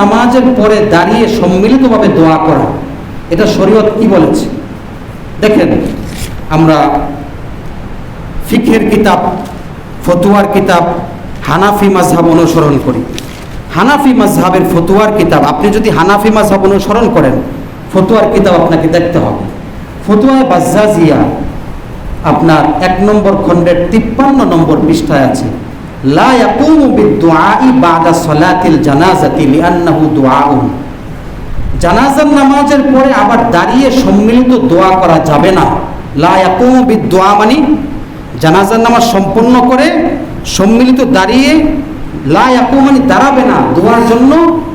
নামাজের পরে দাঁড়িয়ে সম্মিলিতভাবে দোয়া করা, এটা শরীয়ত কি বলেছে? দেখেন, আমরা ফিখের কিতাব, ফতুয়ার কিতাব, হানাফি মাঝহাব অনুসরণ করি। হানাফি মাঝহাবের ফতুয়ার কিতাব, আপনি যদি হানাফি মাঝহাব অনুসরণ করেন, ফতুয়ার কিতাব আপনাকে দেখতে হবে। ফতুয়ায় বাজ্জাজিয়া আপনার এক নম্বর খণ্ডের তিপ্পান্ন নম্বর পৃষ্ঠায় আছে। লা ইয়াকুমু বিদুআই বাদা সলাতিল জানাজাতি লিআন্নাহু দুআউন। জানাজার নামাজের পরে আবার দাঁড়িয়ে সম্মিলিত দোয়া করা যাবে না। লা ইয়াকুমু বিদুআ মানে জানাজার নামাজ সম্পূর্ণ করে সম্মিলিত দাঁড়িয়ে লা ইয়াকুম মানে দাঁড়াবে না, দোয়ার জন্য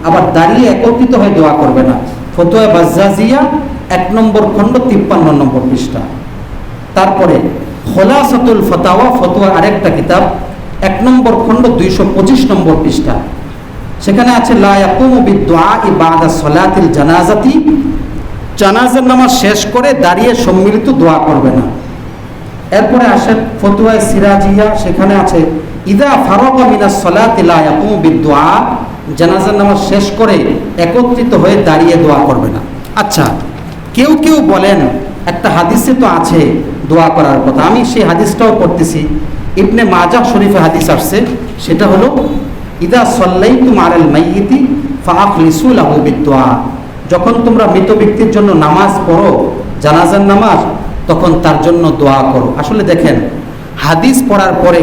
আবার দাঁড়িয়ে একত্রিত হয়ে দোয়া করবে না। ফতোয়া বাজ্জাজিয়া এক নম্বর খণ্ড, তিপ্পান্ন নম্বর পৃষ্ঠা। তারপরে খোলাসাতুল ফতাওয়া ফতোয়া আরেকটা কিতাব এক নম্বর খণ্ড দুইশো পঁচিশ নম্বর পৃষ্ঠা। সেখানে আছে সলাতিল জানাজাতি। জানাজার নামাজ শেষ করে দাঁড়িয়ে সম্মিলিত দোয়া করবে না। এরপরে আসে ফতুয়ায় সিরাজিয়া, সেখানে আছে, ইদা ফারকা মিনাস সলাতি লা ইয়াকুমু বিদুআ। জানাজার নামাজ শেষ করে একত্রিত হয়ে দাঁড়িয়ে দোয়া করবে না। আচ্ছা কেউ কেউ বলেন, একটা হাদিসে তো আছে দোয়া করার কথা। আমি সেই হাদিসটাও পড়তেছি। ইবনে মাজা শরীফে হাদিস আসছে, সেটা হলো, ইদা সল্লাইতুম আলাল মাইয়িতি ফাআখলিসু লাহু বিদুআ যখন তোমরা মৃত ব্যক্তির জন্য নামাজ পড়ো, জানাজার নামাজ, তখন তার জন্য দোয়া করো। আসলে দেখেন, হাদিস পড়ার পরে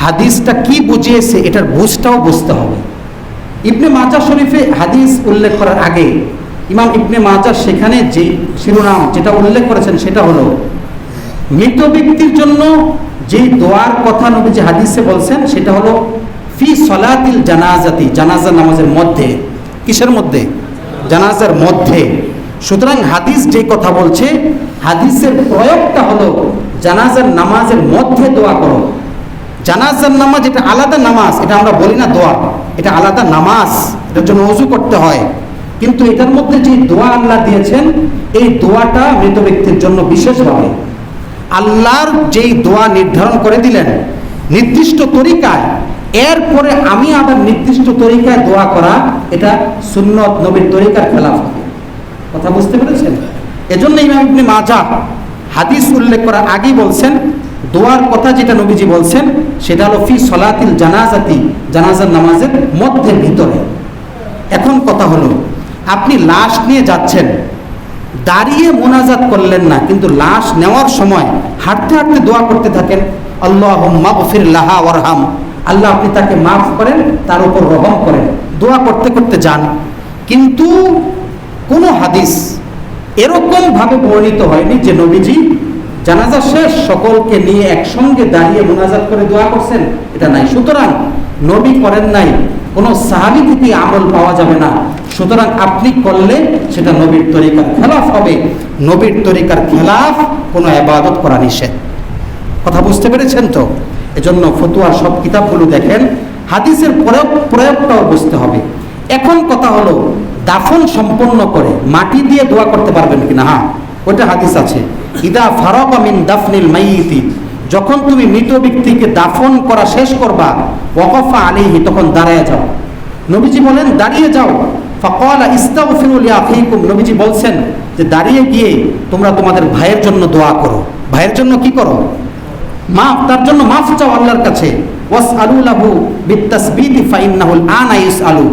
হাদিসটা কি বুঝিয়েছে, এটার বুঝটাও বুঝতে হবে। ইবনে মাজা শরীফে হাদিস উল্লেখ করার আগে, ইমাম ইবনে মাজা সেখানে যে শিরোনাম যেটা উল্লেখ করেছেন, সেটা হলো, মৃত ব্যক্তির জন্য যেই দোয়ার কথা নবীজি হাদিসে বলছেন, সেটা হলো, ফি সলাতিল জানাজাতি জানাজা নামাজের মধ্যে। কিসের মধ্যে? জানাজার মধ্যে। সুতরাং হাদিস যে কথা বলছে, হাদিসের প্রয়োগটা হলো, জানাজার নামাজের মধ্যে দোয়া করো। জানাজার নামাজ এটা আলাদা নামাজ, এটা আমরা বলি না দোয়া, এটা আলাদা নামাজ, এটার জন্য অজু করতে হয়। কিন্তু এটার মধ্যে যে দোয়া আল্লাহ দিয়েছেন, এই দোয়াটা মৃত ব্যক্তির জন্য বিশেষভাবে আল্লাহর যেই দোয়া নির্ধারণ করে দিলেন, নির্দিষ্ট তরিকায়, এরপরে আমি আবার নির্দিষ্ট তরিকায় দোয়া করা, এটা সুন্নত নবীর তরিকার খেলাফ কথা বুঝতে পেরেছেন? এজন্য ইমাম ইবনে মাজা হাদিস উল্লেখ করার আগেই বলছেন, দোয়ার কথা যেটা নবীজি বলছেন, সেটা হলো ফি সলাতিল জানাজাতি, জানাজার নামাজের মধ্যে ভিতরে। এখন কথা হলো, আপনি লাশ নিয়ে যাচ্ছেন দাঁড়িয়ে মোনাজাত করলেন না, কিন্তু লাশ নেওয়ার সময় হাঁটতে হাঁটতে দোয়া করতে থাকেন আল্লাহ মাগফির লাহা ওয়ারহাম। আল্লাহ আপনি তাকে মাফ করেন, তার উপর রহম করেন। দোয়া করতে করতে যান। কিন্তু কোনো হাদিস এরকম ভাবে বর্ণিত হয়নি যে নবীজি জানাজা শেষ সকলকে নিয়ে একসঙ্গে দাঁড়িয়ে মোনাজাত করে দোয়া করছেন। এটা নাই। সুতরাং নবী করেন নাই। কোনো সাহাবি থেকে আমল পাওয়া যাবে না। সুতরাং আপনি করলে সেটা নবীর তরিকার খেলাফ হবে। নবীর তরিকার খেলাফ কোনো আবাদত করা নিষেধ। কথা বুঝতে পেরেছেন তো? এজন্য ফতুয়ার সব কিতাবগুলো দেখেন। হাদিসের প্রয়োগ, প্রয়োগটাও বুঝতে হবে। এখন কথা হলো, দাফন সম্পন্ন করে মাটি দিয়ে দোয়া করতে পারবেন কিনা? হ্যাঁ ওটা হাদিস আছে। ইদা ফারক মিন দাফনিল মাইয়িতি যখন তুমি মৃত ব্যক্তিকে দাফন করা শেষ করবা, ওয়াকফা আলিহি তখন দাঁড়ায় যাও। নবীজি বলেন, দাঁড়িয়ে যাও। ফকাল, ইস্তাগফিরু লিআখিকুম নবীজি বলছেন যে, দাঁড়িয়ে গিয়ে তোমরা তোমাদের ভাইয়ের জন্য দোয়া করো। ভাইয়ের জন্য কি করো? মাফ তার জন্য মাফ চাও আল্লাহর কাছে। ওয়াস আলু লাহু বিত্তাসবিতি আনা আলু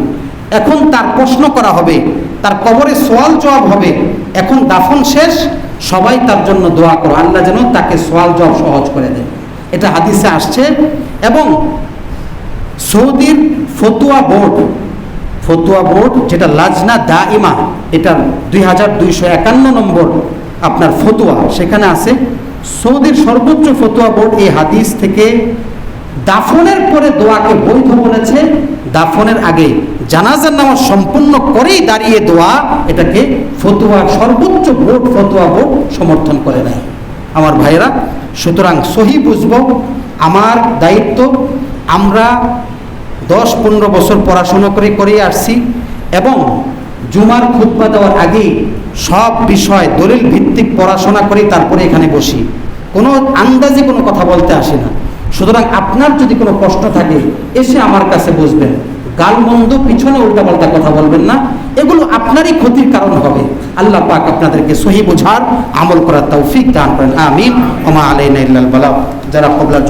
এখন তার প্রশ্ন করা হবে, তার কবরে সোয়াল জবাব হবে, এখন দাফন শেষ সবাই তার জন্য দোয়া করো। আল্লাহ যেন তাকে সোয়াল জবাব সহজ করে দেয়। এটা হাদিসে আসছে এবং সৌদির ফতুয়া বোর্ড ফতুয়া বোর্ড যেটা লাজনা দা ইমা এটার দুই হাজার দুইশো একান্ন নম্বর আপনার ফতুয়া। সেখানে আছে, সৌদির সর্বোচ্চ ফতুয়া বোর্ড এই হাদিস থেকে দাফনের পরে দোয়াকে বৈধ বলেছে। দাফনের আগে জানাজার নামাজ সম্পূর্ণ করেই দাঁড়িয়ে দোয়া এটাকে ফতুয়া, সর্বোচ্চ ভোট ফতুয়া বোর্ড সমর্থন করে নেয় আমার ভাইয়েরা, সুতরাং সহি বুঝব, আমার দায়িত্ব, আমরা দশ পনেরো বছর পড়াশোনা করে করে আসছি এবং জুমার খুতবা দেওয়ার আগেই সব বিষয় দলিল ভিত্তিক পড়াশোনা করে তারপরে এখানে বসি। কোনো আন্দাজে কোনো কথা বলতে আসি না। সুতরাং আপনার যদি কোনো প্রশ্ন থাকে, এসে আমার কাছে বুঝবেন গালমন্দ পিছনে উল্টাপাল্টা কথা বলবেন না। এগুলো আপনারই ক্ষতির কারণ হবে। আল্লাহ পাক আপনাদেরকে সহি বোঝার আমল করার তৌফিক দান করেন। আমিন। ওমা আলাইনা ইল্লাল বালা। যারা কবলার